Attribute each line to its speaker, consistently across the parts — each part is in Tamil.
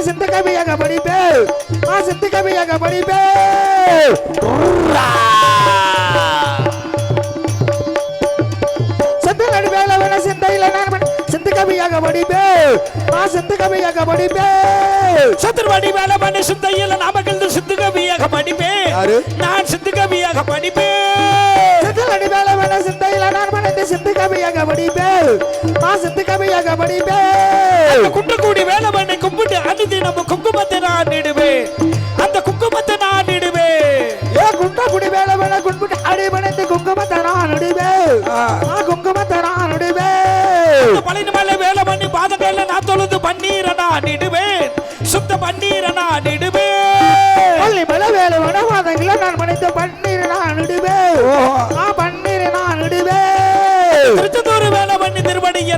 Speaker 1: வேலை சிந்து கவியாக படிப்பே ஆ சிந்து கவியாக படிப்பே சிந்து நடு வேலை வேலை சிந்தையில நான் சிந்து கவியாக படிப்பே ஆ சிந்து கவியாக படிப்பே
Speaker 2: சத்துருவாடி வேலை பண்ணி சிந்தையில் நாமக்கல் சித்து கவியாக படிப்பேன்.
Speaker 3: யாரு?
Speaker 2: நான் சித்து கவியாக படிப்பேன்
Speaker 1: சிந்தையில நான் பணிந்து சிந்து கவியாக படிப்பே ஆ சிந்து கவியாக படிப்பே
Speaker 2: அந்த குன்றக்குடி வேலை பண்ணி கும்பிட்டு அனுதி நம்ம குங்குமத்தை நான் இடுவேன். அந்த குங்குமத்தை நான் இடுவேன்.
Speaker 1: ஏ குண்ட குடி வேலை வேலை குண்பிட்டு அடி பணிந்து குங்குமத்தை நான் நடுவே ஆ. குங்குமத்தை நான் நடுவே
Speaker 2: அந்த பழனி மலை வேலை பண்ணி பாதங்கள்ல நான் தொழுது பன்னீரை நான் இடுவேன். சுத்த பன்னீரை நான் இடுவேன்.
Speaker 1: பள்ளி மலை வேலை வனவாதங்கள நான் பணித்த பன்னீர்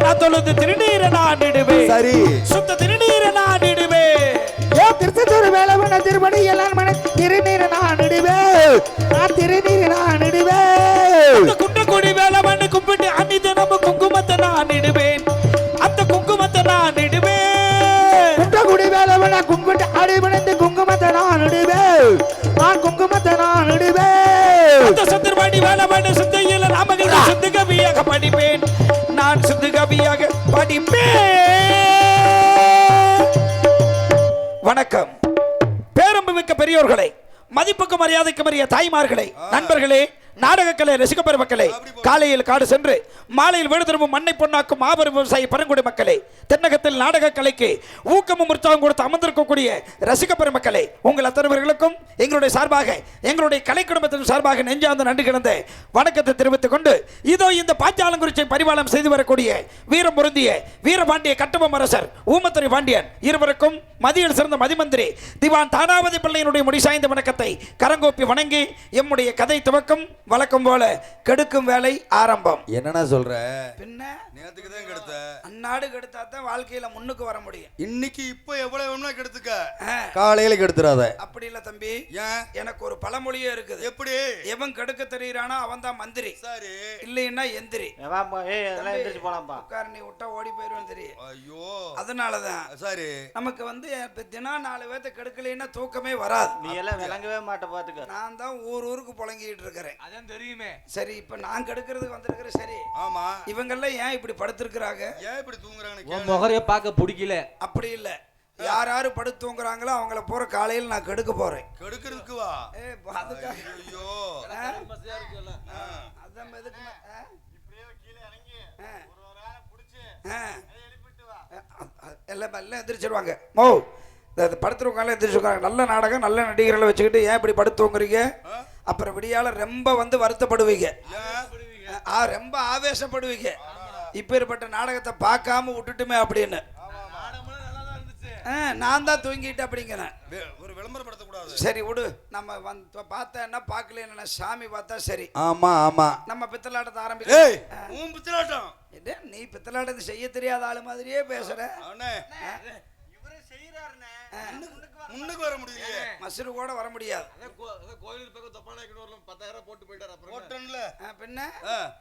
Speaker 1: நான்
Speaker 2: தொழுது திருநீரை நான் இடுவேன்
Speaker 3: சரி.
Speaker 2: சுத்த திருநீரை நான் இடுவேன்
Speaker 1: ஏ திருச்செந்தூர் வேலை வன திருமணி எல்லாம் மன திருநீர் நான் திருநீர் நான் நடுவே
Speaker 2: அந்த குன்றக்குடி வேலை பண்ணி கும்பிட்டு அன்னிது நம்ம குங்குமத்தை நான் இடுவேன் அந்த குங்குமத்தை நான் இடுவேன்
Speaker 1: குண்ட குடி வேலை வன கும்பிட்டு அடி பணிந்து குங்குமத்தை நான் நடுவே ஆ குங்குமத்தை நான் நடுவே
Speaker 2: அந்த சத்துருவாடி வேலை பண்ணி சிந்தையில் நாமகள் சிந்து கவியாக படிப்பேன். நான் கவியாக படிப்பே வணக்கம். பேரன்புமிக்க பெரியோர்களை மதிப்புக்கு மரியாதைக்கு மரிய தாய்மார்களே நண்பர்களே நாடகக்கலை ரசிக பெருமக்களே காலையில் காடு சென்று மாலையில் வீடு திரும்பும் மண்ணை பொன்னாக்கும் மாபெரும் விவசாயி பரங்குடி மக்களே தென்னகத்தில் நாடக கலைக்கு ஊக்கமும் உற்சாகம் கொடுத்து அமர்ந்திருக்கக்கூடிய ரசிக பெருமக்களே உங்கள் அத்தனைவர்களுக்கும் எங்களுடைய சார்பாக எங்களுடைய கலை குடும்பத்தின் சார்பாக நெஞ்சார்ந்த நன்றி கிடந்த வணக்கத்தை தெரிவித்துக் கொண்டு இதோ இந்த பாஞ்சாலங்குறிச்சை பரிபாலம் செய்து வரக்கூடிய வீரம் பொருந்திய வீரபாண்டிய கட்டபொம்ம அரசர் ஊமத்துறை பாண்டியன் இருவருக்கும் மதியில் சிறந்த மதிமந்திரி திவான் தானாவதி பிள்ளையினுடைய முடிசாய்ந்த வணக்கத்தை கரங்கோப்பி வணங்கி எம்முடைய கதை துவக்கம் வழக்கம் போல கெடுக்கும் வேலை ஆரம்பம்.
Speaker 3: என்னண்ணா சொல்ற?
Speaker 2: பின்ன
Speaker 4: நேத்துக்கு தான் கெடுத்த.
Speaker 2: அந்நாடு கெடுத்தா தான் வாழ்க்கையில முன்னுக்கு வர முடியும்.
Speaker 4: இன்னைக்கு இப்ப எவ்வளவு வேணும்னா கெடுத்துக்க.
Speaker 3: காலையில கெடுத்துறாத.
Speaker 2: அப்படி இல்ல தம்பி.
Speaker 4: ஏன்?
Speaker 2: எனக்கு ஒரு பழமொழியே இருக்குது.
Speaker 4: எப்படி?
Speaker 2: எவன் கெடுக்க தெரியுறானோ அவன் தான் மந்திரி.
Speaker 4: சரி.
Speaker 2: இல்லைன்னா எந்திரி.
Speaker 5: வாப்பா ஏய் அதெல்லாம் எந்திரிச்சு போலாம்ப்பா.
Speaker 2: உட்கார் நீ விட்டா ஓடி போயிருவேன் தெரியும்.
Speaker 4: ஐயோ.
Speaker 2: அதனாலதான்
Speaker 4: சரி.
Speaker 2: நமக்கு வந்து இப்ப தினம் நாலு பேர்த்த கெடுக்கலைன்னா தூக்கமே வராது.
Speaker 5: நீ எல்லாம் விளங்கவே மாட்ட பாத்துக்க.
Speaker 2: நான் தான் ஊர் ஊருக்கு புழங்கிட்டு இருக்கிறேன்.
Speaker 6: தெரியுமே.
Speaker 2: சரி இப்ப நான் கெடுக்கிறதுக்கு வந்திருக்கிறேன் சரி.
Speaker 4: ஆமா.
Speaker 2: இவங்கெல்லாம் ஏன் இப்படி படுத்திருக்கிறாங்க?
Speaker 4: ஏன் இப்படி கேளு.
Speaker 6: முகரைய பார்க்க பிடிக்கல.
Speaker 2: அப்படி இல்ல. யார் யாரு படுத்து தூங்குறாங்களோ அவங்கள போற காலையில் நான் கெடுக்க போறேன்.
Speaker 4: கெடுக்கிறதுக்கு வா.
Speaker 2: ஏ அதுக்காக.
Speaker 4: ஐயோ?
Speaker 2: அதான் எதுக்குமே ஆ? ஆ. ஆ. அ- அ- எல்லாம் எல்லாம் எந்திரிச்சிருவாங்க. மோ படுத்துருவாங்க எந்திரிச்சிருக்காங்க. நல்ல நாடகம் நல்ல நடிகர்களை வச்சுக்கிட்டு ஏன் இப்படி படுத்து தூங்குறீங்க? அப்புறம் விடியால ரொம்ப வந்து வருத்தப்படுவீங்க. ரொம்ப ஆவேசப்படுவீங்க. இப்பேற்பட்ட நாடகத்தை பார்க்காம விட்டுட்டுமே அப்படின்னு. ஆ, நான் தான் தூங்கிட்டு அப்படிங்கிறேன்.
Speaker 4: ஒரு விளம்பரப்படுத்த கூடாது
Speaker 2: சரி விடு. நம்ம வந்து பார்த்தேன்னா பார்க்கலன்னா சாமி பார்த்தா சரி.
Speaker 3: ஆமா ஆமா.
Speaker 2: நம்ம பித்தலாட்டத்தை
Speaker 4: உன் பிச்சலாட்டம்
Speaker 2: என்ன நீ பித்தலாட்டத்தை செய்ய தெரியாத ஆளு மாதிரியே பேசுற.
Speaker 4: அண்ணே முன்னுக்கு வர முடியலையே.
Speaker 2: மசுரு கூட வர முடியாது.
Speaker 6: கோயில் பக்கம் தப்பான பத்தாயிரம் போட்டு போயிட்டாரு அப்புறம்.
Speaker 4: போட்டன்ல.
Speaker 2: ஆ, பின்ன?
Speaker 4: ஆ,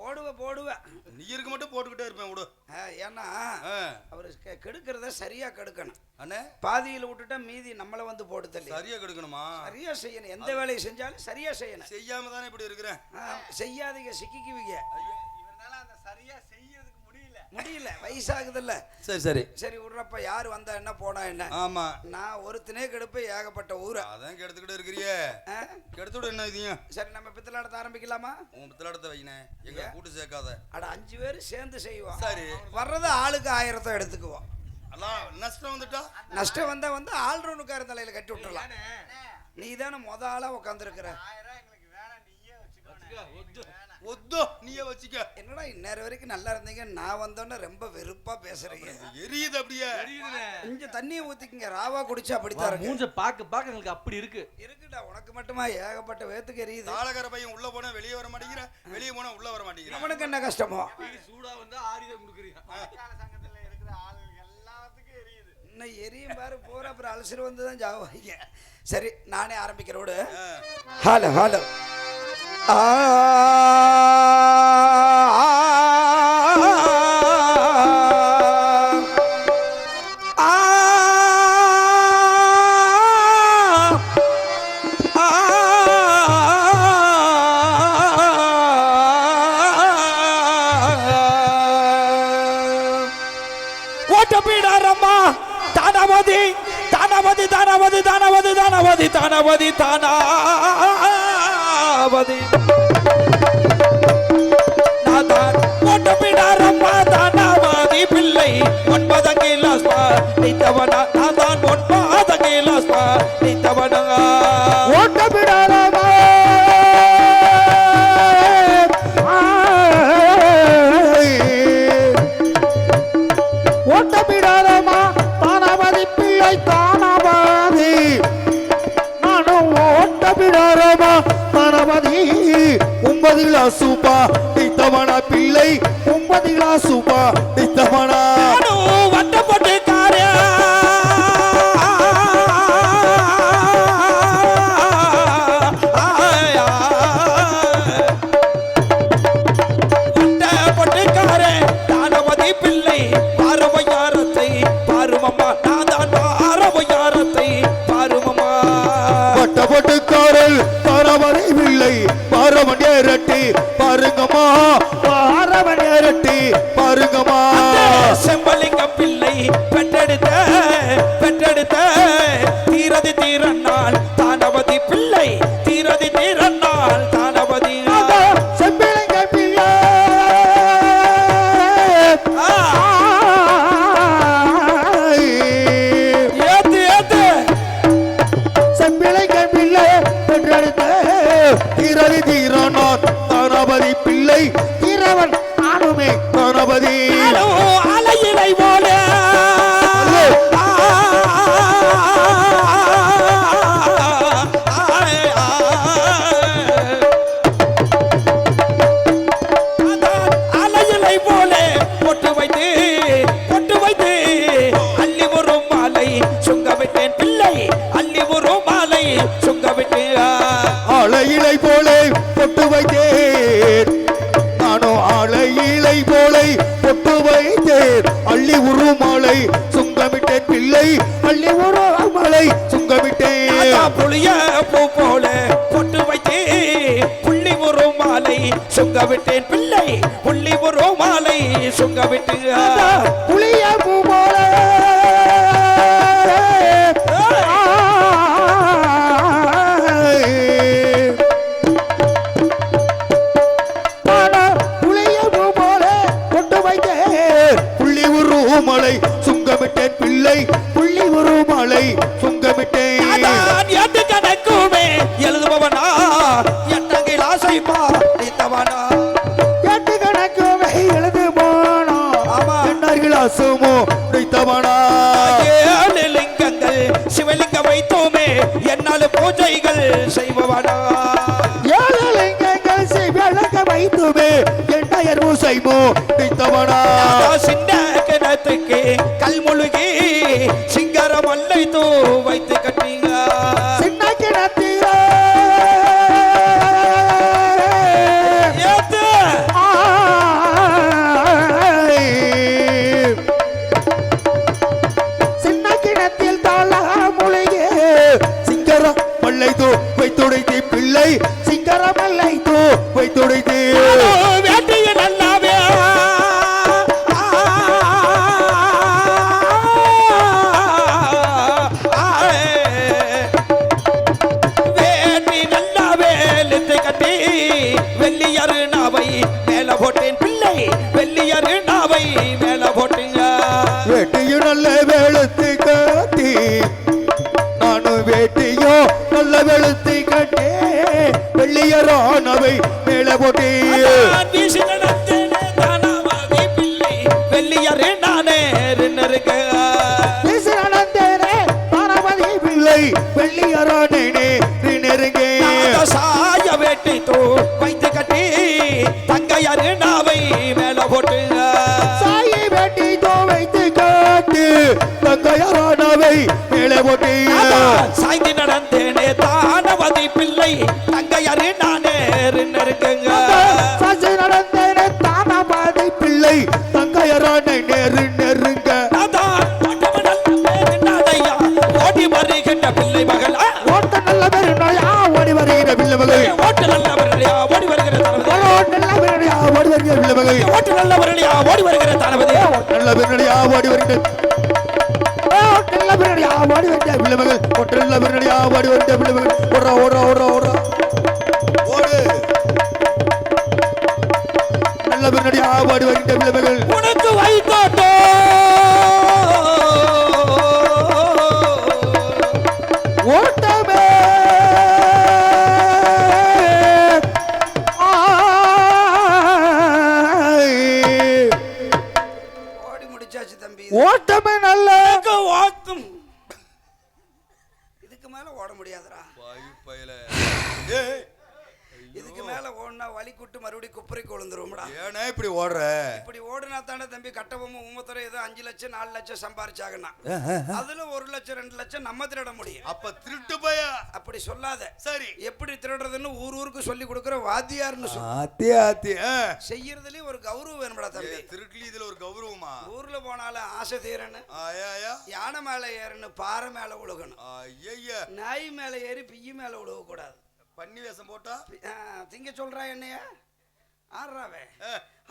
Speaker 2: போடுவ போடுவ.
Speaker 4: நீ இருக்க மட்டும் போட்டுக்கிட்டே இருப்பேன் விடு.
Speaker 2: ஏன்னா
Speaker 4: ஆ,
Speaker 2: அவர் கெ- கெடுக்கிறத சரியா கெடுக்கணும்.
Speaker 4: அண்ணே.
Speaker 2: பாதியில் விட்டுட்டா மீதி நம்மளை வந்து போட்டு தள்ளி
Speaker 4: சரியா கெடுக்கணுமா?
Speaker 2: சரியா செய்யணும். எந்த வேலையை செஞ்சாலும் சரியா செய்யணும்.
Speaker 4: செய்யாம தானே இப்படி இருக்கிறேன்.
Speaker 2: ஆ, செய்யாதீங்க சிக்கிக்குவீங்க.
Speaker 5: சரியா செய்யறதுக்கு முடியல
Speaker 2: வயசாகுதுல்ல.
Speaker 3: சரி சரி.
Speaker 2: சரி விட்றப்ப யார் வந்தா என்ன போனா என்ன?
Speaker 4: ஆமா.
Speaker 2: நான் ஒருத்தனே கெடுப்ப ஏகப்பட்ட ஊரை.
Speaker 4: அதான் கெடுத்துக்கிட்டு இருக்கிறியே.
Speaker 2: ஆ?
Speaker 4: கெடுத்து விடு என்ன இதையும்.
Speaker 2: சரி நம்ம பித்தலாட்டத்தை ஆரம்பிக்கலாமா?
Speaker 4: உன் பித்தலாட்டத்தை வைனே எங்க கூட்டு சேர்க்காத.
Speaker 2: அட அஞ்சு பேர் சேர்ந்து செய்வோம்.
Speaker 4: சரி.
Speaker 2: வர்றது ஆளுக்கு ஆயிரத்தை எடுத்துக்குவோம்.
Speaker 4: நஷ்டம் வந்துட்டா?
Speaker 2: நஷ்டம் வந்தா வந்து ஆள்ரவுனுக்கார தலையில கட்டி விட்டுறலாம். நீ தானே மொத ஆளா உட்காந்துருக்கிற
Speaker 4: ஒத்தோ நீயே வச்சுக்க.
Speaker 2: என்னடா இந்நேரம் வரைக்கும் நல்லா இருந்தீங்க? நான் வந்தோன்னே ரொம்ப வெறுப்பா பேசுறீங்க.
Speaker 4: எரியுது அப்படியே.
Speaker 2: கொஞ்சம் தண்ணியை ஊத்திக்கங்க. ராவா குடிச்சா அப்படித்தான் இருக்கு.
Speaker 6: மூஞ்ச பார்க்க பார்க்க எங்களுக்கு அப்படி இருக்கு.
Speaker 2: இருக்குடா உனக்கு மட்டுமா? ஏகப்பட்ட வேத்துக்கு எரியுது.
Speaker 4: தாளகர பையன் உள்ள போனா வெளியே வர மாட்டேங்கிற வெளியே போனா உள்ள வர மாட்டேங்கிற.
Speaker 2: அவனுக்கு என்ன கஷ்டமோ?
Speaker 6: சூடா வந்து ஆரிதான் கொடுக்குறீங்க.
Speaker 5: சங்கத்துல இருக்கிற ஆளுங்க எல்லாத்துக்கும் எரியுது.
Speaker 2: இன்னும் எரியும் பாரு போற அப்புறம் அலசர் வந்து தான் ஜாவாங்க சரி நானே ஆரம்பிக்கிறேன் விடு ஹலோ. ஓட்டப்பீடாரம்மா. தானாவதி தானாவதி தானாவதி தானாவதி தானாவதி தானாவதி
Speaker 1: தானா அதாவது பிள்ளை. ஒன்பது அங்கிலாஸ்பா நீத்தவனா
Speaker 2: நான் தான்
Speaker 1: ஒன்பது அங்கிலாஸ்பா நீத்தவனா. கிளாசுபா நீ
Speaker 2: தவணா பிள்ளை ஒன்பது கிளாசுபா நீ சுங்க விட்டேன் பிள்ளை
Speaker 1: புள்ளி
Speaker 2: ஒரு மாலை சுங்க விட்டு நல்ல
Speaker 1: வெளுத்தி கட்டே வெள்ளியரானவை மேல போட்டி.
Speaker 2: வெள்ளியரே நானே
Speaker 1: வெள்ளியரானே நெருங்கே
Speaker 2: சாய வேட்டை தோ வைத்து கட்டி தங்கையரு நாவை மேல போட்டு
Speaker 1: சாய வேட்டை தோ வைத்து கட்டி தங்கையரானவை மேல போட்டு.
Speaker 2: சாய்ந்தி மகை நல்ல பிறனடியா ஓடி வருகிறேன்
Speaker 1: தளபதி. நல்ல பிறனடியா ஓடி வருகிறேன். நல்ல பிறனடியா ஓடி வருகிறேன். பிள்ளை மகள்
Speaker 2: ஓட்டு
Speaker 1: நல்ல பிறனடியா ஓடி வருகிறேன் பிள்ளை மகள். ஓடுறா ஓடுறா ஓடுறா ஓடுறா. ஓடு.
Speaker 2: உனக்கு வைத்தான் லட்சம் நாலு லட்சம் சம்பாரிச்சாங்கன்னா அதுல ஒரு லட்சம் ரெண்டு லட்சம் நம்ம திருட முடியும்.
Speaker 4: அப்ப திருட்டு பையா
Speaker 2: அப்படி சொல்லாத.
Speaker 4: சரி.
Speaker 2: எப்படி திருடுறதுன்னு ஊர் ஊருக்கு சொல்லி கொடுக்குற வாத்தியார்னு சொல்லு.
Speaker 3: ஆத்தி ஆத்தி.
Speaker 2: செய்யறதுலயும் ஒரு கௌரவம் வேணும்டா தம்பி.
Speaker 4: திருட்டுல இதுல ஒரு கௌரவமா?
Speaker 2: ஊர்ல போனாலும் ஆசை
Speaker 4: ஆயா
Speaker 2: யானை மேல ஏறணும் பாறை மேல விழுகணும்
Speaker 4: ஐயா
Speaker 2: நாய் மேல ஏறி பிய்யு மேல விழுக கூடாது
Speaker 4: பன்னி வேஷம் போட்டா?
Speaker 2: திங்க சொல்றா என்னைய? ஆடுறாவே.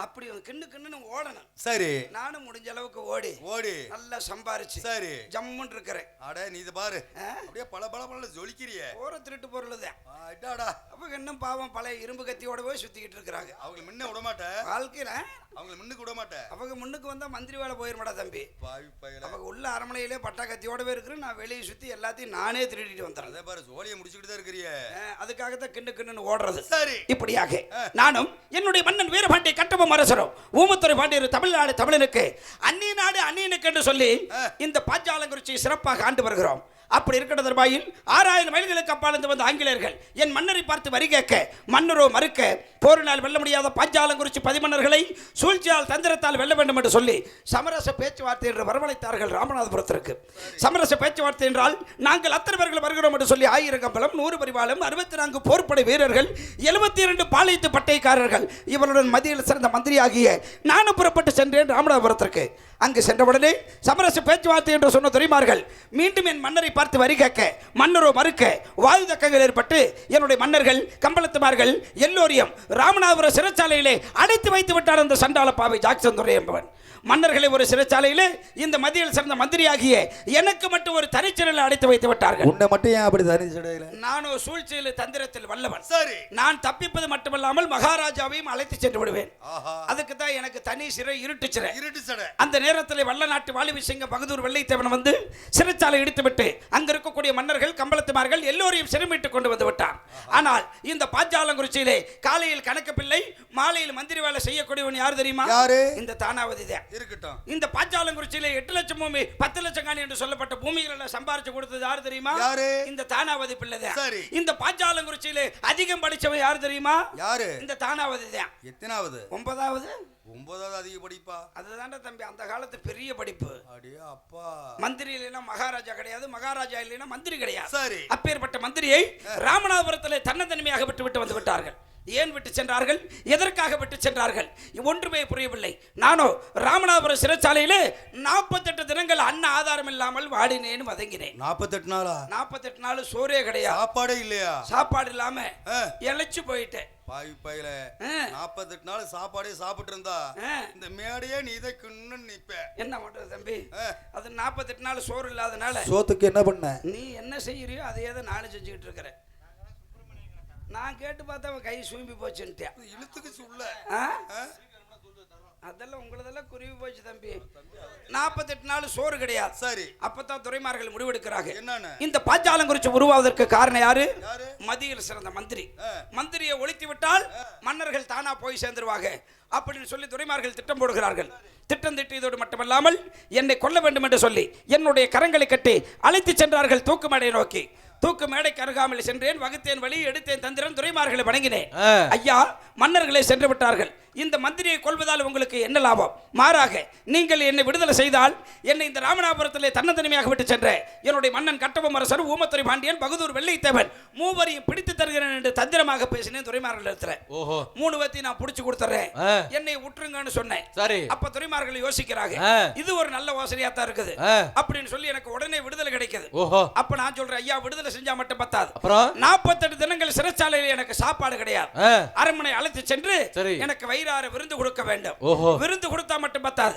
Speaker 2: அப்படி கிண்ணு கிண்ணுன்னு ஓடணும்.
Speaker 4: சரி.
Speaker 2: நானும் முடிஞ்ச அளவுக்கு ஓடி.
Speaker 4: ஓடி.
Speaker 2: நல்லா சம்பாரிச்சு
Speaker 4: சரி.
Speaker 2: ஜம்முன்னு இருக்கிறேன்.
Speaker 4: அட நீ இத பாரு? அப்படியே பல பல பல ஜொலிக்கிறியே.
Speaker 2: போற திருட்டு பொருள் தான்
Speaker 4: அடாடா
Speaker 2: அப்ப இன்னும் பாவம் பழைய இரும்பு கத்தியோட போய் சுத்திக்கிட்டு இருக்கிறாங்க.
Speaker 4: அவங்கள முன்ன விட மாட்டேன்
Speaker 2: வாழ்க்கையில?
Speaker 4: அவங்கள முன்னுக்கு விட மாட்டேன்
Speaker 2: அவங்க முன்னுக்கு வந்தா மந்திரி வேலை போயிருமாடா தம்பி. அவங்க உள்ள அரமனையிலே பட்டா கத்தியோடவே இருக்கிறேன். நான் வெளியே சுத்தி எல்லாத்தையும் நானே திருடிட்டு வந்துடுறேன்.
Speaker 4: அதே பாரு ஜோலியை முடிச்சுக்கிட்டு தான் இருக்கிறியே.
Speaker 2: அதுக்காகத்தான் கிண்ணு கிண்ணுன்னு ஓடுறது.
Speaker 4: சரி.
Speaker 2: இப்படியாக நானும் என்னுடைய மன்னன் வீரபாண்டிய கட்டபொம்ம அரசரும் ஊமத்துறை பாண்டியர் தமிழ்நாடு தமிழனுக்கு அந்நிய நாடு அந்நியனுக்கு என்று சொல்லி இந்த பாஞ்சாலங்குறிச்சி சிறப்பாக ஆண்டு வருகிறோம். அப்படி இருக்கிற தர்பாயில் ஆறாயிரம் மைல்களுக்கு அப்பாலிருந்து வந்த ஆங்கிலேயர்கள் என் மன்னரை பார்த்து வரி கேட்க மன்னரோ மறுக்க போரினால் வெல்ல முடியாத பாஞ்சாலங்குறிச்சி பதிமன்னர்களை சூழ்ச்சியால் தந்திரத்தால் வெல்ல வேண்டும் என்று சொல்லி சமரச பேச்சுவார்த்தை என்று வரவழைத்தார்கள் ராமநாதபுரத்திற்கு. சமரச பேச்சுவார்த்தை என்றால் நாங்கள் அத்தனை பேர்கள் வருகிறோம் என்று சொல்லி ஆயிரம் கம்பளம் நூறு பரிவாளம் அறுபத்தி நான்கு போர்ப்படை வீரர்கள் எழுபத்தி இரண்டு பாளையத்து பட்டைக்காரர்கள் இவருடன் மதியில் சிறந்த மந்திரியாகிய நானும் புறப்பட்டு சென்றேன் ராமநாதபுரத்திற்கு. அங்கு சென்றவுடனே சமரச பேச்சுவார்த்தை என்று சொன்ன துறைமார்கள் மீண்டும் என் மன்னரை பார்த்து வரி கேட்க மன்னரோ மறுக்க வாயு தக்கங்கள் ஏற்பட்டு என்னுடைய மன்னர்கள் கம்பளத்துமார்கள் எல்லோரையும் ராமநாதபுரம் சிறைச்சாலையிலே அடைத்து வைத்து விட்டார் அந்த சண்டாள பாவை ஜாக்சன் துரை என்பவன். மன்னர்களை ஒரு சிறைச்சாலையிலே இந்த மத்தியில் சிறந்த மந்திரியாகிய எனக்கு மட்டும் ஒரு தனிச்சிறையில் அடைத்து வைத்து விட்டார்கள்.
Speaker 3: உன்னை மட்டும் ஏன் அப்படி தனி சடையில
Speaker 2: நானோ சூழ்ச்சியில் தந்திரத்தில் வல்லவன்.
Speaker 4: சரி.
Speaker 2: நான் தப்பிப்பது மட்டுமல்லாமல் மகாராஜாவையும் அழைத்து சென்று விடுவேன். அதுக்கு தான் எனக்கு தனி சிறை இருட்டு சிறை.
Speaker 4: இருட்டு சடை
Speaker 2: அந்த நேரத்தில் வல்ல நாட்டு வாலிபி சிங்க பகதூர் வெள்ளைத்தேவன் வந்து சிறைச்சாலை இடித்துவிட்டு அங்க இருக்கக்கூடிய மன்னர்கள் கம்பளத்துமார்கள் எல்லோரையும் சிறுமிட்டுக் கொண்டு வந்து விட்டார். ஆனால் இந்த பாஞ்சாலங்குறிச்சியிலே காலையில் கணக்கு பிள்ளை மாலையில் மந்திரி வேலை செய்யக்கூடியவன் யார் தெரியுமா?
Speaker 3: யாரு?
Speaker 2: இந்த தானாவதி தான்.
Speaker 4: இருக்கட்டும்.
Speaker 2: இந்த பாஞ்சாலங்குறிச்சியிலே எட்டு லட்சம் பூமி பத்து லட்சம் காணி என்று சொல்லப்பட்ட பூமிகளை சம்பாரிச்சு கொடுத்தது யார் தெரியுமா?
Speaker 4: யாரு?
Speaker 2: இந்த தானாவதி பிள்ளை தான்.
Speaker 4: சரி.
Speaker 2: இந்த பாஞ்சாலங்குறிச்சியிலே அதிகம் படிச்சவன் யார் தெரியுமா?
Speaker 4: யாரு?
Speaker 2: இந்த தானாவதி தான்.
Speaker 4: எத்தனாவது?
Speaker 2: ஒன்பதாவது?
Speaker 4: ஒன்பதாவது அதிக படிப்பா?
Speaker 2: அதுதான்டா தம்பி அந்த காலத்து பெரிய படிப்பு.
Speaker 4: அடியே அப்பா.
Speaker 2: மந்திரி இல்லைன்னா மகாராஜா கிடையாது மகாராஜா இல்லைன்னா மந்திரி கிடையாது.
Speaker 4: சரி.
Speaker 2: அப்பேற்பட்ட மந்திரியை ராமநாதபுரத்திலே தன்னந்தனிமையாக விட்டு விட்டு வந்து விட்டார்கள். ஏன் விட்டு சென்றார்கள்? எதற்காக விட்டு சென்றார்கள்? ஒன்றுமே புரியவில்லை. நானோ ராமநாதபுரம் சிறைச்சாலையிலே நாற்பத்தெட்டு தினங்கள் அன்ன ஆதாரம் இல்லாமல் வாடினேன் வதங்கினேன்.
Speaker 4: நாற்பத்தெட்டு நாளா?
Speaker 2: நாற்பத்தெட்டு நாள் சோறே கிடையாது
Speaker 4: சாப்பாடே இல்லையா?
Speaker 2: சாப்பாடு இல்லாம. இழைச்சு போயிட்டேன்.
Speaker 4: பாவி பையில. நாற்பத்தெட்டு நாள் சாப்பாடே சாப்பிட்டு இருந்தா. இந்த மேடையே நீ இதை கிண்ணு நிப்ப.
Speaker 2: என்ன பண்றது தம்பி. அது நாற்பத்தெட்டு நாள் சோறு இல்லாதனால
Speaker 3: சோத்துக்கு என்ன பண்ண?
Speaker 2: நீ என்ன செய்யறியோ அதே தான் நானும் செஞ்சுக்கிட்டு இருக்கிறேன். நான் கேட்டு பார்த்தா அவன் கை சூம்பி போச்சுன்ட்டேன்.
Speaker 4: இழுத்துக்கு?
Speaker 2: ஆ? அதெல்லாம் உங்களதெல்லாம் குருவி போச்சு தம்பி. நாற்பத்தெட்டு நாள் சோறு கிடையாது.
Speaker 4: சரி.
Speaker 2: அப்பதான் துறைமார்கள் முடிவெடுக்கிறாங்க.
Speaker 4: என்னன்னு?
Speaker 2: இந்த பாஞ்சாலங்குறிச்சி உருவாவதற்கு காரணம் யாரு? மதியில் சிறந்த மந்திரி. மந்திரியை ஒழித்து விட்டால் மன்னர்கள் தானா போய் சேர்ந்துருவாங்க. அப்படின்னு சொல்லி துறைமார்கள் திட்டம் போடுகிறார்கள். திட்டம் திட்டியதோடு மட்டுமல்லாமல் என்னை கொல்ல வேண்டும் என்று சொல்லி என்னுடைய கரங்களை கட்டி அழைத்து சென்றார்கள் தூக்கு மேடை நோக்கி. தூக்கு மேடைக்கு அருகாமல் சென்றேன் வகுத்தேன் வழி எடுத்தேன் தந்திரன் துறைமார்களை வணங்கினேன். ஐயா மன்னர்களே சென்று விட்டார்கள். இந்த மந்திரியை கொள்வதால் உங்களுக்கு என்ன லாபம்? மாறாக நீங்கள் என்னை விடுதலை செய்தால் என்னை இந்த ராமநாதபுரத்திலே தன்னந்தனிமையாக விட்டு சென்ற என்னுடைய மன்னன் கட்டபொம்ம அரசர் ஊமத்துறை பாண்டியன் பகதூர் வெள்ளைத்தேவன் மூவரையும் பிடித்து தருகிறேன் என்று தந்திரமாக பேசினேன் துறைமார்கள் இடத்துல.
Speaker 7: ஓஹோ.
Speaker 2: மூணு பேத்தையும் நான் புடிச்சு கொடுத்துறேன். என்னை விட்டுருங்கன்னு சொன்னேன்.
Speaker 7: சரி.
Speaker 2: அப்ப துறைமார்கள் யோசிக்கிறாங்க. இது ஒரு நல்ல யோசனையா தான் இருக்குது. அப்படின்னு சொல்லி எனக்கு உடனே விடுதலை கிடைக்குது.
Speaker 7: ஓஹோ.
Speaker 2: அப்ப நான் சொல்றேன் ஐயா விடுதலை செஞ்சா மட்டும் பத்தாது.
Speaker 7: அப்புறம்?
Speaker 2: நாற்பத்தெட்டு தினங்கள் சிறைச்சாலையில் எனக்கு சாப்பாடு கிடையாது. அரண்மனை அழைத்து சென்று. எனக்கு வயிறார விருந்து கொடுக்க வேண்டும். விருந்து கொடுத்தா மட்டும் பத்தாது.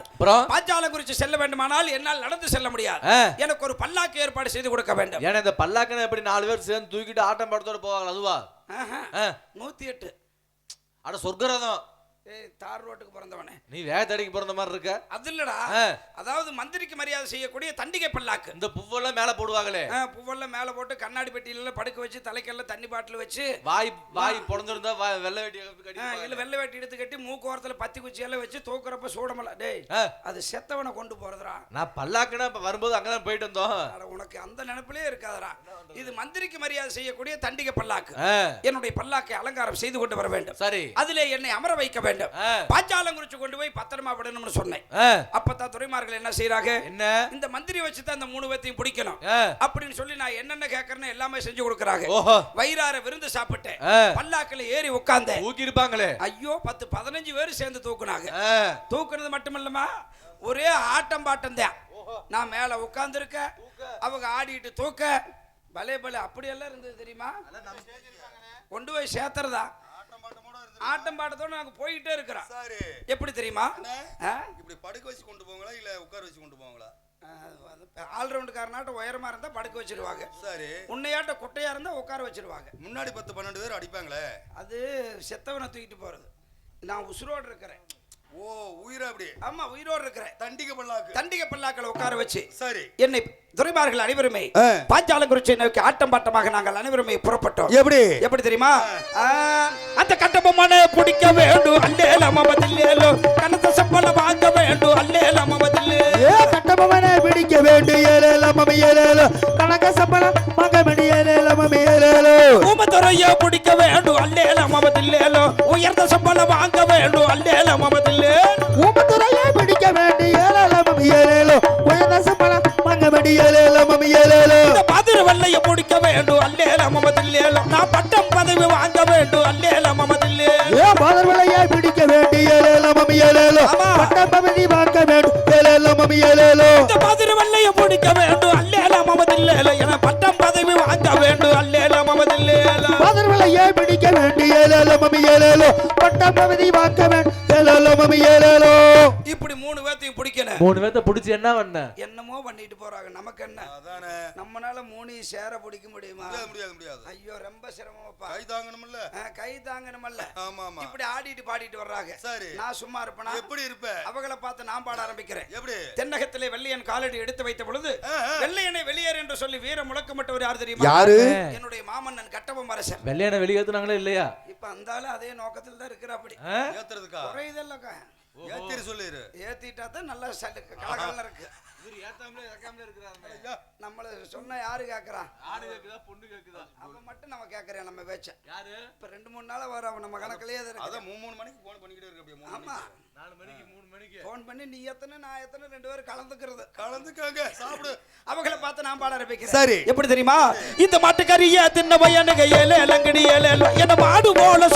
Speaker 2: பாஞ்சாலம் குறித்து செல்ல வேண்டுமானால் என்னால் நடந்து செல்ல முடியாது. எனக்கு ஒரு பல்லாக்கு ஏற்பாடு செய்து கொடுக்க வேண்டும்.
Speaker 7: ஏன்னா இந்த பல்லாக்கனை எப்படி நாலு பேர் சேர்ந்து தூக்கிட்டு ஆட்டம் பாடத்தோட போவாங்க அதுவா?
Speaker 2: நூத்தி எட்டு.
Speaker 7: அட சொர்க்கரதம்.
Speaker 2: தார் ரோட்டுக்கு பிறந்தவனே.
Speaker 7: நீ வேகத்தடிக்கு பிறந்த மாதிரி இருக்க.
Speaker 2: அது இல்லடா. அதாவது மந்திரிக்கு மரியாதை செய்யக்கூடிய தண்டிகை பல்லாக்கு.
Speaker 7: இந்த பூவெல்லாம் மேல போடுவாங்களே.
Speaker 2: பூவெல்லாம் மேல போட்டு கண்ணாடி பெட்டியில படுக்க வச்சு தலைக்கெல்லாம் தண்ணி பாட்டில் வச்சு
Speaker 7: வாய் வாய் பொழந்திருந்தா வெள்ளை வேட்டி
Speaker 2: இல்ல வெள்ளை வேட்டி எடுத்து கட்டி மூக்கு ஓரத்துல பத்தி குச்சி எல்லாம் வச்சு தூக்குறப்ப சூடமல. டேய். அது செத்தவனை கொண்டு போறதுடா.
Speaker 7: நான் பல்லாக்குனா இப்ப வரும்போது அங்கதான் போயிட்டு வந்தோம்.
Speaker 2: உனக்கு அந்த நினைப்பிலே இருக்காதடா. இது மந்திரிக்கு மரியாதை செய்யக்கூடிய தண்டிகை பல்லாக்கு. என்னுடைய பல்லாக்கை அலங்காரம் செய்து கொண்டு வர வேண்டும்.
Speaker 7: சரி.
Speaker 2: அதிலே என்னை அமர வைக்க வேண்டும்.
Speaker 7: ஆ.
Speaker 2: பாஞ்சாலம் குறிச்சு கொண்டு போய் பத்திரமா விடணும்னு சொன்னேன். அப்பதான் துறைமார்கள் என்ன செய்யறாங்க
Speaker 7: என்ன?
Speaker 2: இந்த மந்திரி வச்சு தான் இந்த மூணு பேத்தையும் பிடிக்கணும். அப்படின்னு சொல்லி நான் என்னென்ன கேட்கறேன்னு எல்லாமே செஞ்சு கொடுக்குறாங்க. வயிறார விருந்து சாப்பிட்டேன். பல்லாக்கில் ஏறி உட்கார்ந்தேன்
Speaker 7: தூக்கி இருப்பாங்களே
Speaker 2: ஐயோ பத்து பதினஞ்சு பேர் சேர்ந்து தூக்குனாங்க. தூக்குனது மட்டும் இல்லம்மா ஒரே ஆட்டம் பாட்டம் தான். நான் மேல உட்கார்ந்துருக்க அவங்க ஆடிட்டு தூக்க. பலே பலே அப்படியெல்லாம் இருந்தது தெரியுமா? கொண்டு போய் சேர்த்துறதா? ஆட்டம் பாட்டத்தோட நாங்க போயிட்டே இருக்கிறோம்.
Speaker 4: சரி.
Speaker 2: எப்படி தெரியுமா?
Speaker 4: இப்படி படுக்க வச்சு கொண்டு போவாங்களா இல்ல உட்கார வச்சு கொண்டு போவாங்களா
Speaker 2: ஆல்ரவுண்டுக்காரனாட்டம் உயரமா இருந்தா படுக்க வச்சிருவாங்க.
Speaker 4: சரி.
Speaker 2: உன்னையாட்ட குட்டையா இருந்தா உட்கார வச்சிருவாங்க.
Speaker 4: முன்னாடி பத்து பன்னெண்டு பேர் அடிப்பாங்களே.
Speaker 2: அது செத்தவனை தூக்கிட்டு போறது. நான் உசுரோடு இருக்கிறேன்.
Speaker 4: ஓ உயிரை அப்படி?
Speaker 2: ஆமா உயிரோடு இருக்கிறேன்.
Speaker 4: தண்டிக்க பல்லாக்கு.
Speaker 2: தண்டிகை பல்லாக்களை உட்கார வச்சு
Speaker 4: சரி.
Speaker 2: என்னை துறைமார்கள் அனைவருமே. பாஞ்சாலங்குறிச்சி நோக்கி ஆட்டம் பாட்டமாக நாங்கள் அனைவருமே புறப்பட்டோம்.
Speaker 1: எப்படி?
Speaker 2: எப்படி தெரியுமா? அந்த கட்டபொம்மனை பிடிக்க வேண்டும். அல்லேல மமதில்லேலோ கனத்த சம்பளம் வாங்க வேண்டும். அல்லேல மமதில்லே
Speaker 1: ஏ கட்டபவனை பிடிக்க வேண்டு ஏலேல மமி ஏலேலோ. கணக்க
Speaker 2: பிடிக்க வேண்டும் அல்லேல மமதில்லேலோ உயர்ந்த சம்பளம் வாங்க வேண்டும் அல்லேல மமதில்லே
Speaker 1: ஊமத்துறையை பிடிக்க வேண்டு ஏலேல மமி ஏலேலோ உயர்ந்த சம்பளம் மக மணி ஏலேல மமி ஏலேலோ
Speaker 2: இந்த மதுரை வெள்ளைய பிடிக்க வேண்டும் அல்லேல மமதில்லேலோ நான் பட்டம் பதவி வாங்க வேண்டும் அல்லேல மமதில்லே
Speaker 1: ஏ பாதர்வலையை பிடிக்க வேண்டு ஏலேல மமி ஏலேலோ
Speaker 2: ஆமா.
Speaker 1: பட்டம் பவனி வாங்க வேண்டு ஏலேல மமி ஏலேலோ
Speaker 2: இந்த மமதில்லேலோ
Speaker 1: பிடிக்க வேண்டி ஏலேல மம்மி ஏலேலோ பட்டம் பகுதி வாக்க வேண்டி ஏலேல மம்மி ஏலேலோ
Speaker 2: இப்படி பிடிக்கணும்
Speaker 7: மூணு பேர்த்த பிடிச்சி என்ன பண்ண?
Speaker 2: என்னமோ பண்ணிட்டு போறாங்க. நமக்கு என்ன?
Speaker 4: அதானே.
Speaker 2: நம்மனால மூணு சேர பிடிக்க முடியுமா?
Speaker 4: முடியாது முடியாது முடியாது.
Speaker 2: ஐயோ ரொம்ப சிரமமாப்பா
Speaker 4: கை தாங்கணும்ல
Speaker 2: ஆ, கை தாங்கணுமல்ல.
Speaker 4: ஆமா ஆமா
Speaker 2: இப்படி ஆடிட்டு பாடிட்டு வர்றாங்க.
Speaker 4: சரி.
Speaker 2: நான் சும்மா இருப்பேனா?
Speaker 4: எப்படி இருப்ப?
Speaker 2: அவங்கள பார்த்து நான் பாட ஆரம்பிக்கிறேன்.
Speaker 4: எப்படி?
Speaker 2: தென்னகத்திலே வெள்ளையன் காலடி எடுத்து வைத்த பொழுது. வெள்ளையனை வெளியேறு என்று சொல்லி வீர முழக்கமிட்டவர் யார் தெரியுமா?
Speaker 1: யாரு?
Speaker 2: என்னுடைய மாமன்னன் கட்டபொம்ம அரசன்
Speaker 7: வெள்ளையான வெளியேத்துனாங்களே இல்லையா?
Speaker 2: இப்ப அந்தாலும் அதே நோக்கத்தில் தான் இருக்கிற அப்படி?
Speaker 4: ஏத்துறதுக்கா
Speaker 2: குறையுதல்லக்கா
Speaker 4: ஏத்திரு சொல்லிரு.
Speaker 2: ஏத்திட்டா தான் நல்லா கலகலன்னு இருக்கு.
Speaker 6: இவர் ஏத்தாமலே இறக்காமலே இருக்கிறாரு
Speaker 4: ஐயா,
Speaker 2: நம்மள சொன்னா யாரு கேக்குறா?
Speaker 6: ஆடு கேக்குதா பொண்ணு கேக்குதா?
Speaker 2: அப்ப மட்டும் நம்ம கேக்குறேன் நம்ம பேச்ச.
Speaker 6: யாரு?
Speaker 2: இப்ப ரெண்டு மூணு நாளா வர அவன் நம்ம கணக்கிலேயே
Speaker 4: அதான் மூணு மூணு மணிக்கு போன் பண்ணிக்கிட்டே இருக்கு அப்படியே மூணு
Speaker 2: ஆமா.
Speaker 4: மணிக்கு.
Speaker 6: நாலு மணிக்கு மூணு மணிக்கு.
Speaker 2: ஃபோன் பண்ணி நீ எத்தனை நான் எத்தனை ரெண்டு பேரும் கலந்துக்கிறது.
Speaker 4: கலந்துக்கங்க சாப்பிடு.
Speaker 2: அவங்கள பார்த்து நான் பாட ஆரம்பிக்கிறேன்.
Speaker 1: சரி.
Speaker 2: எப்படி தெரியுமா? இந்த மாட்டுக்கறிய தின்ன பையனு கையில இலங்கடி ஏல என்ன மாடு போல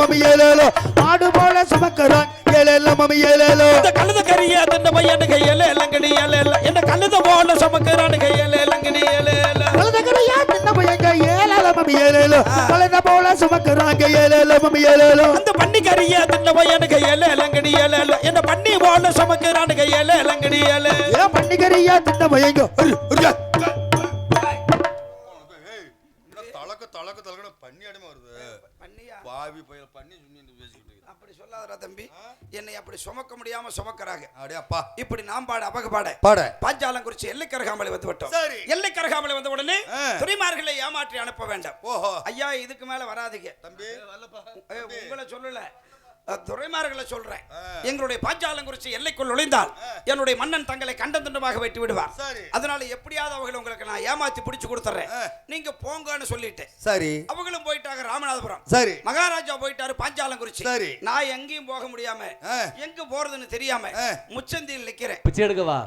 Speaker 1: ஏலேல மமி ஏலேலோ. ஆடு போல சுமக்கிறான். ஏலேல மமி ஏலேலோ.
Speaker 2: இந்த கழுத கறிய தின்ன பையனு கையில இலங்கடி ஏல என்ன கழுத போல சுமக்கிறானு கையில இலங்கடி ஏல
Speaker 1: கழுதக்கறியா தின்ன பையங்க ஏலேல மமி ஏலேலோ. கழுத போல சுமக்கிறாங்க ஏலேல மமி ஏலேலோ.
Speaker 2: அந்த பன்னி கறிய தின்ன பையனு கையில இலங்கடி ஏல என்ன பன்னி போல சுமக்கிறானு கையில இலங்கடி ஏல
Speaker 1: ஏ பன்னிக்கறியா தின்ன பையங்க அரு, அருயா.
Speaker 4: ஏய், என்ன தலக்க தலக்க தலக்கன பண்ணி அடிமை வருது. பாவி பையல பண்ணி சும்மா பேசிக்கிட்டு இருக்கு.
Speaker 2: அப்படி சொல்லாதடா தம்பி. என்னை அப்படி சுமக்க முடியாம சுமக்கிறாங்க.
Speaker 4: அடே அப்பா.
Speaker 2: இப்படி நாம் பாட அபக பாட.
Speaker 1: பாட
Speaker 2: பாஞ்சாலம் குறிச்சி எல்லை கரகாமலை வந்து விட்டோம்.
Speaker 4: சரி.
Speaker 2: எல்லை கரகாமலை வந்த உடனே. துறைமார்களை ஏமாற்றி அனுப்ப வேண்டாம்.
Speaker 4: ஓஹோ.
Speaker 2: ஐயா இதுக்கு மேல வராதீங்க.
Speaker 4: தம்பி.
Speaker 2: உங்களை சொல்லல. அஹ், துரைமார்களை சொல்றேன். எங்களுடைய பாஞ்சாலம் குறிச்சி எல்லைக்குள் நுழைந்தால் என்னுடைய மன்னன் தங்களை கண்டம் துண்டமாக வெட்டி விடுவார்
Speaker 4: சரி.
Speaker 2: அதனால எப்படியாவது அவங்களை உங்களுக்கு நான் ஏமாத்தி பிடிச்சு கொடுத்துறேன். நீங்க போங்கன்னு சொல்லிட்டேன்
Speaker 1: சரி
Speaker 2: அவங்களும் போயிட்டாங்க ராமநாதபுரம்
Speaker 1: சரி
Speaker 2: மகாராஜா போயிட்டாரு பாஞ்சாலம் குறிச்சி
Speaker 4: சரி.
Speaker 2: நான் எங்கேயும் போக முடியாம
Speaker 4: ஆ.
Speaker 2: எங்க போறதுன்னு தெரியாம
Speaker 4: ஆ.
Speaker 2: முச்சந்தியில் நிக்கிறேன்
Speaker 7: பிச்சை எடுக்கவா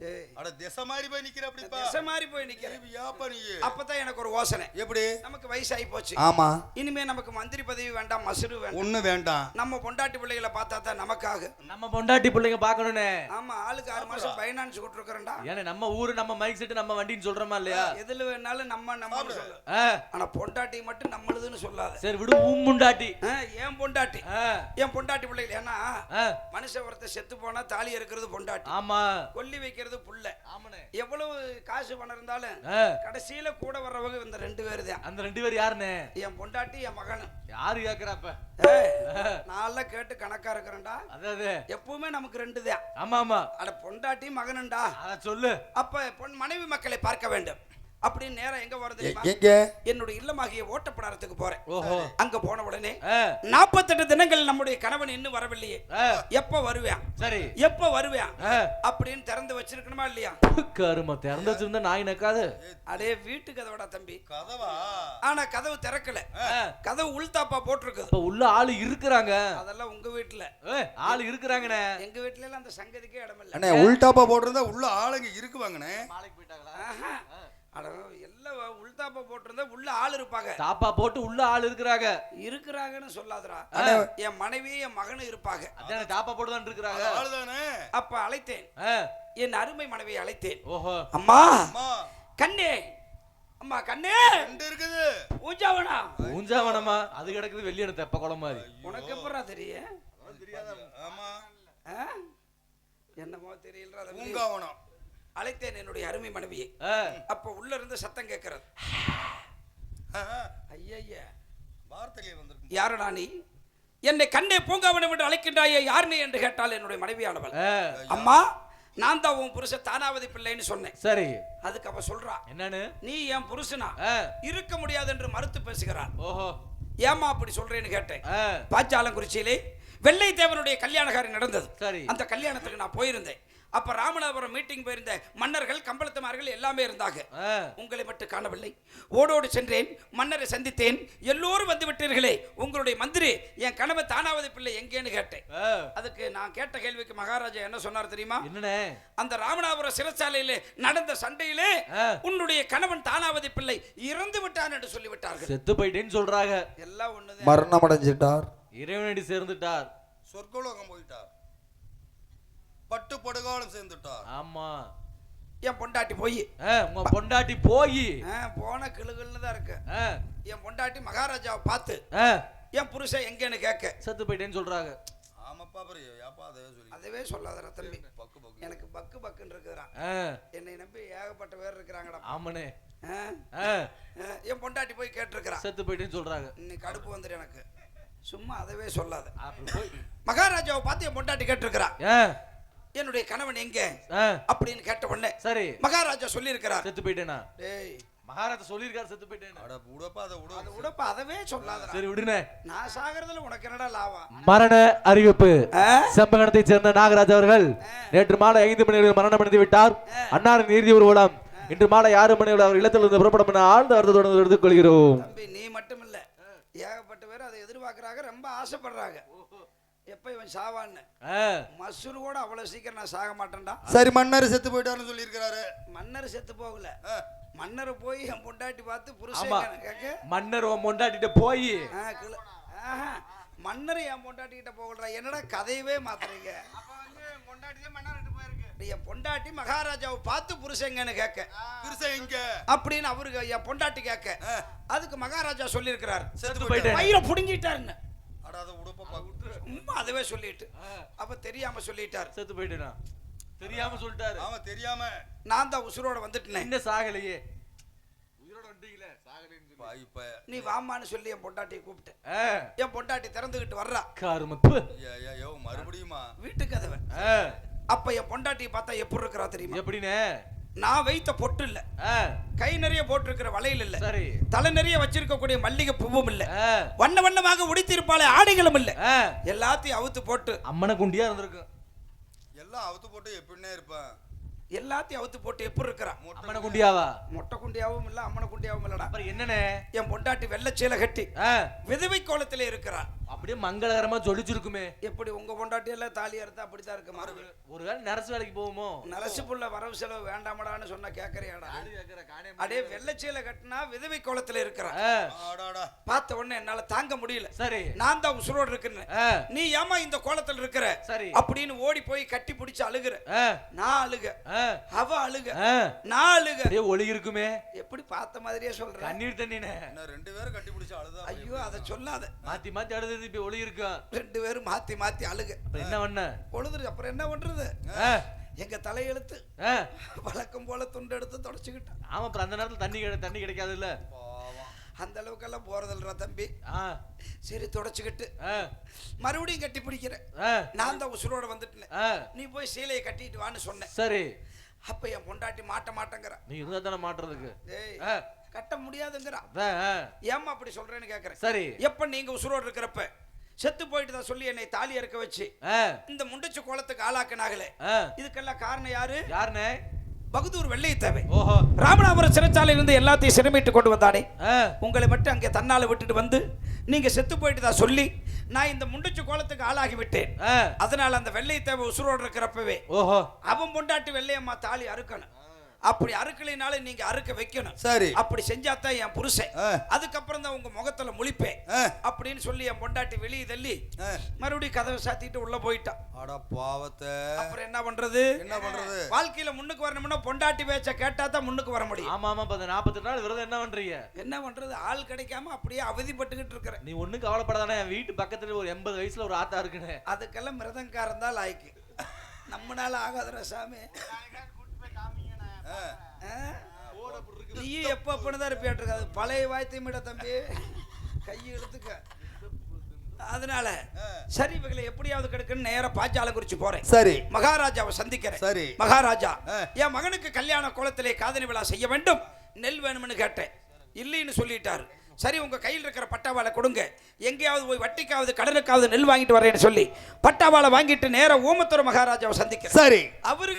Speaker 4: அட திசை மாதிரி போய் நிக்கிற அப்படிப்பா
Speaker 2: திசை மாதிரி போய் நிக்கிறேன்
Speaker 4: திருப்பி ஏப்பா நீ.
Speaker 2: அப்பதான் எனக்கு ஒரு யோசனை.
Speaker 4: எப்படி?
Speaker 2: நமக்கு வயசாகி போச்சு.
Speaker 3: ஆமா.
Speaker 2: இனிமே நமக்கு மந்திரி பதவி வேண்டாம் மசுரு வேண்டாம்.
Speaker 4: ஒண்ணு வேண்டாம்.
Speaker 2: நம்ம பொண்டாட்டி பிள்ளைகளை பார்த்தா தான் நமக்காக.
Speaker 7: நம்ம பொண்டாட்டி பிள்ளைங்க பார்க்கணும்னே.
Speaker 2: ஆமா ஆளுக்கு ஆறு மாசம் பைனான்ஸ் கொடுத்துருக்கறேன்டா.
Speaker 7: ஏன்னா நம்ம ஊரு நம்ம மைக் செட் நம்ம வண்டின்னு சொல்றோமா இல்லையா?
Speaker 2: எதுல வேணாலும் நம்ம நம்ம ஆனா பொண்டாட்டி மட்டும் நம்மளுதுன்னு சொல்லாத.
Speaker 7: சரி விடு உன்
Speaker 2: ஆ, என் பொண்டாட்டி? என் பொண்டாட்டி பிள்ளைகள்? ஏன்னா மனுஷ ஒருத்தர் செத்து போனா தாலி இருக்கிறது பொண்டாட்டி.
Speaker 7: ஆமா.
Speaker 2: கொல்லி வைக்கிறது புள்ள
Speaker 7: ஆமாண்ணே.
Speaker 2: எவ்வளவு காசு பணம் இருந்தாலும் கடைசியில கூட வர்றவங்க இந்த ரெண்டு பேரு தான்
Speaker 7: அந்த ரெண்டு பேர் யாருண்ணே?
Speaker 2: என் பொண்டாட்டி என் மகனும்
Speaker 7: யாரு கேக்குறாப்ப
Speaker 2: நான்லாம் கேட்டு கணக்கா இருக்கிறேன்டா.
Speaker 7: அதாவது
Speaker 2: எப்பவுமே நமக்கு ரெண்டு தான்
Speaker 7: ஆமா ஆமா.
Speaker 2: அட பொண்டாட்டி மகனுண்டா?
Speaker 7: அத சொல்லு.
Speaker 2: அப்ப பொன் மனைவி மக்களை பார்க்க வேண்டும். அப்படின்னு நேரம் எங்க தெரியுமா?
Speaker 3: எங்க?
Speaker 2: என்னுடைய இல்லமாகிய ஓட்டப்படாரத்துக்கு போறேன்.
Speaker 7: ஓஹோ.
Speaker 2: அங்க போன உடனே நாற்பத்தெட்டு தினங்கள் நம்முடைய கணவன் இன்னும் வரவில்லையே. எப்ப வருவேன்?
Speaker 7: சரி.
Speaker 2: எப்ப வருவேன்? அப்படின்னு திறந்து வச்சிருக்கணுமா இல்லையா?
Speaker 7: கரும திறந்து வச்சிருந்தா நாய் நக்காது
Speaker 2: அடே வீட்டு கதவடா தம்பி.
Speaker 4: கதவா?
Speaker 2: ஆனா கதவு திறக்கல. கதவு உள்தாப்பா போட்டிருக்குது
Speaker 7: இப்ப உள்ள ஆளு இருக்கிறாங்க.
Speaker 2: அதெல்லாம் உங்க வீட்டுல
Speaker 7: ஆளு இருக்கிறாங்கண்ணே.
Speaker 2: எங்க வீட்டுல எல்லாம் அந்த சங்கதிக்கே இடம் இல்ல
Speaker 3: அண்ணே உள்டாப்பா
Speaker 4: போட்டிருந்தா உள்ள ஆளுங்க இருக்குவாங்கண்ணே.
Speaker 7: மாலைக்கு போயிட்டாங்களா
Speaker 2: எல்லாம் உள்தாப்பா போட்டிருந்தா உள்ள ஆள் இருப்பாங்க.
Speaker 7: தாப்பா போட்டு உள்ள ஆளு இருக்கிறாங்க.
Speaker 2: இருக்கிறாங்கன்னு சொல்லாதடா. என் மனைவி என் மகனும் இருப்பாங்க.
Speaker 7: அதானே தாப்பா போட்டு தான் இருக்கிறாங்க.
Speaker 4: ஆளுதானே
Speaker 2: அப்ப அழைத்தேன்.
Speaker 7: ஆ,
Speaker 2: என் அருமை மனைவியை அழைத்தேன்.
Speaker 7: ஓஹோ.
Speaker 2: அம்மா. கண்ணே. அம்மா கண்ணே.
Speaker 4: ரெண்டு இருக்குது.
Speaker 2: ஊஞ்சாவனா
Speaker 7: ஊஞ்சாவனமா அது கிடக்குது வெள்ளியான தெப்ப குளம் மாதிரி
Speaker 2: உனக்கு எப்படா தெரியும்
Speaker 4: ஆமா.
Speaker 2: ஆ? என்னமோ தெரியல
Speaker 4: பூங்காவனம்
Speaker 2: அழைத்தேன் என்னுடைய அருமை மனைவியை.
Speaker 7: ஆ,
Speaker 2: அப்ப உள்ள இருந்து சத்தம் கேட்கறது. ஐயா
Speaker 4: வார்த்தையிலே வந்திருக்கு.
Speaker 2: யாரடா நீ? என்னை கண்ணே பூங்காவனம் என்று அழைக்கின்றாயே யார் நீ என்று கேட்டால் என்னுடைய மனைவியானவள். அம்மா நான் தான் உன் புருஷ தானாவதி பிள்ளைன்னு சொன்னேன்.
Speaker 7: சரி.
Speaker 2: அதுக்கு அவ சொல்றா
Speaker 7: என்னன்னு?
Speaker 2: நீ என் புருஷனா?
Speaker 7: ஆ,
Speaker 2: இருக்க முடியாது என்று மறுத்து பேசுகிறான்
Speaker 7: ஓஹோ.
Speaker 2: ஏமா அப்படி சொல்றேன்னு கேட்டேன்.
Speaker 7: ஆ,
Speaker 2: பாஞ்சாலங்குறிச்சியிலே வெள்ளை தேவனுடைய கல்யாணகாரி நடந்தது.
Speaker 7: சரி.
Speaker 2: அந்த கல்யாணத்துக்கு நான் போயிருந்தேன். அப்ப ராமநாதபுரம் மீட்டிங் போயிருந்த மன்னர்கள் கம்பளத்துமார்கள் எல்லாமே இருந்தாங்க. உங்களை மட்டும் காணவில்லை. ஓடோடு சென்றேன் மன்னரை சந்தித்தேன். எல்லோரும் வந்து விட்டீர்களே உங்களுடைய மந்திரி என் கணவர் தானாவதி பிள்ளை எங்கேன்னு கேட்டேன். அதுக்கு நான் கேட்ட கேள்விக்கு மகாராஜா என்ன சொன்னார் தெரியுமா? அந்த ராமநாதபுரம் சிறைச்சாலையிலே நடந்த சண்டையிலே உன்னுடைய கணவன் தானாவதி பிள்ளை இறந்து விட்டான் என்று சொல்லிவிட்டார்கள்.
Speaker 7: செத்து போயிட்டேன்னு சொல்றாங்க.
Speaker 2: எல்லாம் ஒண்ணுதான்.
Speaker 3: மரணம் அடைஞ்சிட்டார்
Speaker 7: இறைவனடி சேர்ந்துட்டார்.
Speaker 4: சொர்க்கலோகம் போயிட்டார். பட்டு படுகாலம் சேர்ந்துட்டார்.
Speaker 7: ஆமா.
Speaker 2: என் பொண்டாட்டி போய்.
Speaker 7: உங்க பொண்டாட்டி போய்.
Speaker 2: போன கிளுகள்னு தான் இருக்கு
Speaker 7: ஆ,
Speaker 2: என் பொண்டாட்டி மகாராஜாவை பார்த்து
Speaker 7: ஆ,
Speaker 2: என் புருஷன் எங்கேன்னு கேட்க.
Speaker 7: செத்து போயிட்டேன்னு சொல்றாங்க.
Speaker 4: ஆமாப்பா அப்புறம் ஏப்பா அதே சொல்லி
Speaker 2: அதவே சொல்லாதடா தம்பி.
Speaker 4: பக்கு பக்கு.
Speaker 2: எனக்கு பக்கு பக்குன்னு இருக்குறான்
Speaker 7: ஆ,
Speaker 2: என்னை நம்பி ஏகப்பட்ட பேர் இருக்கிறாங்கடா.
Speaker 7: ஆமாண்ணே
Speaker 2: ஆ?
Speaker 7: ஆ,
Speaker 2: ஆ, என் பொண்டாட்டி போய் கேட்டிருக்கிறான்
Speaker 7: செத்து போயிட்டேன்னு சொல்றாங்க.
Speaker 2: இன்னைக்கு கடுப்பு வந்துரு எனக்கு. சும்மா அதவே சொல்லாத. மகாராஜாவை பார்த்து என் பொண்டாட்டி கேட்டிருக்கிறான்
Speaker 7: ஆ,
Speaker 2: என்னுடைய கணவன் எங்க? அப்படின்னு கேட்ட உடனே
Speaker 7: சரி.
Speaker 2: மகாராஜா சொல்லியிருக்கிறார்.
Speaker 7: செத்து போயிட்டேனா?
Speaker 2: டேய்.
Speaker 7: மகாராஜா சொல்லியிருக்காரு செத்து போயிட்டேன்னு.
Speaker 4: அட உடப்பா அதை
Speaker 2: அது
Speaker 4: உட
Speaker 2: உடப்ப அதவே சொல்லாதடா.
Speaker 7: சரி விடுனே.
Speaker 2: நான் சாகிறதுல உனக்கு என்னடா லாபம்?
Speaker 7: மரண அறிவிப்பு.
Speaker 2: ஆ?
Speaker 7: செம்பகணத்தைச் சேர்ந்த நாகராஜ் அவர்கள் நேற்று மாலை ஐந்து மணி அளவில் மரணம் அடைந்து விட்டார். அன்னாரின் இறுதி ஊர்வலம் இன்று மாலை ஆறு மணி அளவில் அவர் இல்லத்திலிருந்து புறப்படும் என ஆழ்ந்த அர்த்தத்துடன் எடுத்துக் கொள்கிறோம்.
Speaker 2: தம்பி நீ மட்டும் இல்ல ஏகப்பட்ட பேர் அதை எதிர்பார்க்கறாங்க ரொம்ப ஆசைப்படுறாங்க. எப்ப இவன் சாவான்னு? மசூர் கூட அவ்வளவு சீக்கிரம் நான் சாக மாட்டேன்டா.
Speaker 4: சரி மன்னர் செத்து போயிட்டாருன்னு சொல்லியிருக்கிறாரு.
Speaker 2: மன்னர் செத்து போகல.
Speaker 4: ஆ,
Speaker 2: மன்னர் போய் என் பொண்டாட்டி பார்த்து. புருஷன் கேட்க
Speaker 7: மன்னர் உன் பொண்டாட்டிட்ட போய்.
Speaker 2: ஆ, கிள- ஆஹா, மன்னர் என் பொண்டாட்டி கிட்ட போகலடா. என்னடா கதையவே மாத்துறீங்க? என் பொண்டாட்டி மகாராஜாவை பார்த்து புருஷங்கன்னு கேட்க
Speaker 4: பெருசா இங்க
Speaker 2: அப்படின்னு அவருக்கு என் பொண்டாட்டி கேட்க
Speaker 4: ஆ,
Speaker 2: அதுக்கு மகாராஜா சொல்லியிருக்கிறார்.
Speaker 4: செத்து. போயிட்டாரு.
Speaker 2: வயிறை புடுங்கிட்டாருன்னு.
Speaker 4: அட அதை உடப்பா.
Speaker 2: சும்மா அதுவே சொல்லிட்டு. அப்ப தெரியாம சொல்லிட்டார்.
Speaker 7: செத்து போயிட்டேனா? தெரியாம சொல்லிட்டாரு.
Speaker 4: ஆமா தெரியாம.
Speaker 2: நான் தான் உசுரோட வந்துட்டேன்.
Speaker 7: என்ன சாகலையே. உயிரோட வந்துட்டீங்களே? சாகலைன்னு
Speaker 4: இப்ப
Speaker 2: நீ வாமான்னு சொல்லி என் பொண்டாட்டியை கூப்பிட்டேன் என் பொண்டாட்டி திறந்துகிட்டு வர்றா.
Speaker 7: கருமப்பு
Speaker 4: மறுபடியுமா?
Speaker 2: வீட்டு கதவை.
Speaker 7: ஆ,
Speaker 2: அப்ப என் பொண்டாட்டியை பார்த்தா எப்படி இருக்கிறா தெரியுமா?
Speaker 7: எப்படிண்ணே
Speaker 2: நான் வைத்த பொட்டு இல்ல
Speaker 7: ஆ,
Speaker 2: கை நிறைய போட்டிருக்கிற வளையல் இல்ல.
Speaker 7: சரி.
Speaker 2: தலை நிறைய வச்சிருக்கக்கூடிய மல்லிகை பூவும் இல்ல.
Speaker 7: ஆ,
Speaker 2: வண்ண வண்ணமாக உடித்திருப்பாளே ஆடைகளும் இல்ல.
Speaker 7: ஆ,
Speaker 2: எல்லாத்தையும் அவுத்து போட்டு.
Speaker 7: அம்மனை குண்டியா இருந்திருக்கும்
Speaker 4: எல்லாம் அவுத்து போட்டு எப்படின்னே இருப்பேன்
Speaker 2: எல்லாத்தையும் அவுத்து போட்டு எப்படி இருக்கிறா?
Speaker 7: அம்மனை குண்டியாவா?
Speaker 2: மொட்டை குண்டியாவும் இல்ல அம்மனை குண்டியாவும் இல்லடா.
Speaker 7: அப்புறம் என்னண்ணே?
Speaker 2: என் பொண்டாட்டி வெள்ளச்சீலை கட்டி
Speaker 7: ஆ,
Speaker 2: விதவை கோலத்திலே இருக்கிறா
Speaker 7: அப்படியே மங்களகரமா ஜொலிச்சிருக்குமே.
Speaker 2: எப்படி உங்க பொண்டாட்டி எல்லாம் தாலி அறுத்தா அப்படித்தான் இருக்கு மறுபடியும்
Speaker 7: ஒருவேளை நரசு வேலைக்கு போகுமோ
Speaker 2: நரசு புள்ள வரவு செலவு வேண்டாமடான்னு சொன்னா கேக்குறியாடா. அடே வெள்ளச்சீலை கட்டினா விதவை கோலத்துல இருக்கிறான்.
Speaker 7: ஆ,
Speaker 4: ஆடாடா
Speaker 2: பார்த்த உடனே என்னால தாங்க முடியல.
Speaker 7: சரி.
Speaker 2: நான் தான் உசுரோடு இருக்குன்னு.
Speaker 7: ஆ,
Speaker 2: நீ ஏமா இந்த கோலத்துல இருக்கிற?
Speaker 7: சரி.
Speaker 2: அப்படின்னு ஓடி போய் கட்டி பிடிச்சு அழுகுற.
Speaker 7: ஆ,
Speaker 2: நான் அழுக.
Speaker 7: ஆ,
Speaker 2: அவ அழுக.
Speaker 7: ஆ.
Speaker 2: நான் அழுக.
Speaker 7: அப்படியே ஒளி இருக்குமே.
Speaker 2: எப்படி பார்த்த மாதிரியே சொல்றேன்
Speaker 7: கண்ணீர் தண்ணினே.
Speaker 4: ரெண்டு பேரும் கட்டி பிடிச்சு அழுதா?
Speaker 2: ஐயோ அதை சொல்லாத.
Speaker 7: மாத்தி மாத்தி அடுத்தது இப்ப ஒளி இருக்கும்
Speaker 2: ரெண்டு பேரும் மாத்தி மாத்தி அழுக.
Speaker 7: என்ன பண்ண?
Speaker 2: பொழுது அப்புறம் என்ன பண்றது? எங்க தலையெழுத்து. வழக்கம் போல துண்டு எடுத்து தொடச்சுக்கிட்டேன்
Speaker 7: ஆமா அப்புறம் அந்த நேரத்துல தண்ணி கிடை- தண்ணி கிடைக்காது இல்ல
Speaker 2: அந்த அளவுக்கெல்லாம் போறதில்ல தம்பி. சரி தொடச்சுக்கிட்டு. மறுபடியும் கட்டி பிடிக்கிறேன். நான் தான் உசுரோட வந்துட்டேன். நீ போய் சீலையை கட்டிட்டு வான்னு சொன்னேன்.
Speaker 7: சரி.
Speaker 2: அப்ப என் பொண்டாட்டி மாட்ட மாட்டேங்கிற.
Speaker 7: நீ இருந்தா தானே மாட்டுறதுக்கு.
Speaker 2: கட்ட முடியாதுங்கிறா. ஏம்மா அப்படி சொல்றேன்னு கேக்குறேன்.
Speaker 7: சரி.
Speaker 2: எப்ப நீங்க உசுரோடு இருக்கிறப்ப செத்து போயிட்டு தான் சொல்லி என்னை தாலி இறக்க வச்சு இந்த முண்டிச்சு கோலத்துக்கு ஆளாக்கினாங்களே.
Speaker 7: ஆ.
Speaker 2: இதுக்கெல்லாம் காரணம் யாரு?
Speaker 7: யாருண்ணே
Speaker 2: பகதூர் வெள்ளை தேவை.
Speaker 7: ஓஹோ.
Speaker 2: ராமநாதபுரம் சிறைச்சாலையில இருந்து எல்லாத்தையும் சிறுமிட்டு கொண்டு வந்தானே. உங்களை மட்டும் அங்கே தன்னால விட்டுட்டு வந்து நீங்க செத்து போயிட்டு தான் சொல்லி நான் இந்த முண்டிச்சு கோலத்துக்கு ஆளாகி விட்டேன் அதனால அந்த வெள்ளை தேவை உசுரோடு இருக்கிறப்பவே
Speaker 7: ஓஹோ.
Speaker 2: அவன் பொண்டாட்டி வெள்ளையம்மா தாலி அறுக்கணும். அப்படி அறுக்கலைனாலும் நீங்க அறுக்க வைக்கணும்.
Speaker 4: சரி.
Speaker 2: அப்படி செஞ்சாதான் என் புருஷன். அதுக்கப்புறம் தான் உங்க முகத்துல முழிப்பேன். அப்படின்னு சொல்லி என் பொண்டாட்டி வெளியே தள்ளி
Speaker 4: ஆ.
Speaker 2: மறுபடியும் கதவை சாத்திட்டு உள்ள போயிட்டான்.
Speaker 4: அட பாவத்தை.
Speaker 2: அப்புறம் என்ன பண்றது?
Speaker 4: என்ன பண்றது?
Speaker 2: வாழ்க்கையில முன்னுக்கு வரணும்னா பொண்டாட்டி பேச்ச கேட்டா தான் முன்னுக்கு வர முடியும்.
Speaker 7: ஆமா ஆமா இப்ப இந்த நாற்பத்தெட்டு நாள் விரதம் என்ன பண்றீங்க?
Speaker 2: என்ன பண்றது? ஆள் கிடைக்காம அப்படியே அவதிப்பட்டுக்கிட்டு இருக்கிறேன்.
Speaker 7: நீ ஒண்ணும் கவலைப்படாதானே என் வீட்டு பக்கத்துல ஒரு எண்பது வயசுல ஒரு ஆத்தா இருக்குன்னு.
Speaker 2: அதுக்கெல்லாம் மிருதங்காரன் தான் லாய்க்கு. நம்மனால ஆகாதுடா சாமி. நீயும் எப்போ அப்படின்னு தான் இருப்பியாட்டு அது பழைய வாய்த்தியமிட தம்பி கை இழுத்துக்க. அதனால சரி இவங்களை எப்படியாவது கெடுக்கன்னு நேரா பாஞ்சால குறிச்சு போறேன்.
Speaker 4: சரி.
Speaker 2: மகாராஜாவை சந்திக்கிறேன்.
Speaker 4: சரி.
Speaker 2: மகாராஜா. என் மகனுக்கு கல்யாண கோலத்திலே காதணி விழா செய்ய வேண்டும். நெல் வேணும்னு கேட்டேன். இல்லைன்னு சொல்லிட்டாரு. சரி உங்க கையில் இருக்கிற பட்டாவாளை கொடுங்க. எங்கேயாவது போய் வட்டிக்காவது கடனுக்காவது நெல் வாங்கிட்டு வரேன்னு சொல்லி பட்டாவாளை வாங்கிட்டு நேரா ஓமத்துற மகாராஜாவை சந்திக்கிறேன்.
Speaker 4: சரி.
Speaker 2: அவரு